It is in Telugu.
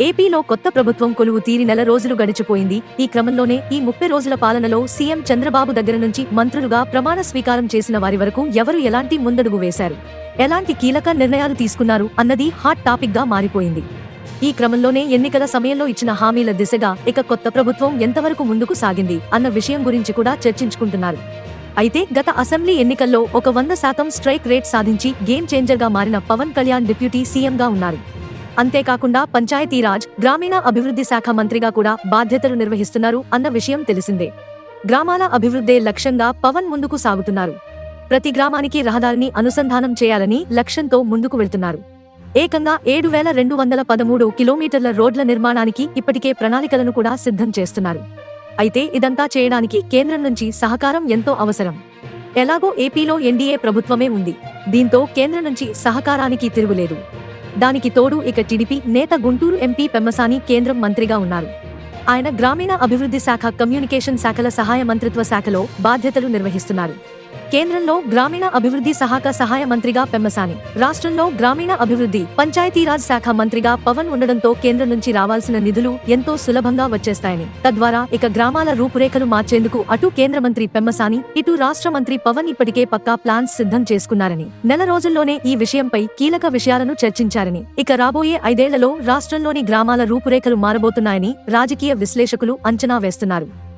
ఏపీలో కొత్త ప్రభుత్వం కొలువు తీరి నెల రోజులు గడిచిపోయింది. ఈ క్రమంలోనే ఈ ముప్పై రోజుల పాలనలో సీఎం చంద్రబాబు దగ్గర నుంచి మంత్రులుగా ప్రమాణ స్వీకారం చేసిన వారి వరకు ఎవరు ఎలాంటి ముందడుగు వేశారు? ఎలాంటి కీలక నిర్ణయాలు తీసుకున్నారు అన్నది హాట్ టాపిక్గా మారిపోయింది. ఈ క్రమంలోనే ఎన్నికల సమయంలో ఇచ్చిన హామీల దిశగా ఇక కొత్త ప్రభుత్వం ఎంతవరకు ముందుకు సాగింది అన్న విషయం గురించి కూడా చర్చించుకుంటున్నారు. అయితే గత అసెంబ్లీ ఎన్నికల్లో ఒక వంద శాతం స్ట్రైక్ రేట్ సాధించి గేమ్ చేంజర్గా మారిన పవన్ కళ్యాణ్ డిప్యూటీ సీఎంగా ఉన్నారు. అంతేకాకుండా పంచాయతీరాజ్ గ్రామీణ అభివృద్ధి శాఖ మంత్రిగా కూడా బాధ్యతలు నిర్వహిస్తున్నారు అన్న విషయం తెలిసిందే. గ్రామాల అభివృద్ధే లక్ష్యంగా పవన్ ముందుకు సాగుతున్నారు. ప్రతి గ్రామానికి రహదారిని అనుసంధానం చేయాలని లక్ష్యంతో ముందుకు వెళ్తున్నారు. ఏకంగా ఏడు వేల రెండు వందల పదమూడు కిలోమీటర్ల రోడ్ల నిర్మాణానికి ఇప్పటికే ప్రణాళికలను కూడా సిద్ధం చేస్తున్నారు. అయితే ఇదంతా చేయడానికి కేంద్రం నుంచి సహకారం ఎంతో అవసరం. ఎలాగో ఏపీలో ఎన్డీఏ ప్రభుత్వమే ఉంది. దీంతో కేంద్రం నుంచి సహకారానికి తిరుగులేదు. దానికి తోడు ఇక టీడీపీ నేత గుంటూరు ఎంపీ పెమ్మసాని కేంద్రం మంత్రిగా ఉన్నారు. ఆయన గ్రామీణ అభివృద్ధి శాఖ కమ్యూనికేషన్ శాఖల సహాయ మంత్రిత్వ శాఖలో బాధ్యతలు నిర్వహిస్తున్నారు. కేంద్రంలో గ్రామీణ అభివృద్ధి సహాక సహాయ మంత్రిగా పెమ్మసాని. రాష్ట్రంలో గ్రామీణ అభివృద్ధి పంచాయతీరాజ్ శాఖ మంత్రిగా పవన్ ఉండడంతో కేంద్రం నుంచి రావాల్సిన నిధులు ఎంతో సులభంగా వచ్చేస్తాయని. తద్వారా ఇక గ్రామాల రూపురేఖలు మార్చేందుకు అటు కేంద్ర మంత్రి పెమ్మసాని ఇటు రాష్ట్ర మంత్రి పవన్ ఇప్పటికే పక్కా ప్లాన్స్ సిద్ధం చేసుకున్నారని. నెల రోజుల్లోనే ఈ విషయంపై కీలక విషయాలను చర్చించారని. ఇక రాబోయే ఐదేళ్ళలో రాష్ట్రంలోని గ్రామాల రూపురేఖలు మారబోతున్నాయని రాజకీయ విశ్లేషకులు అంచనా వేస్తున్నారు.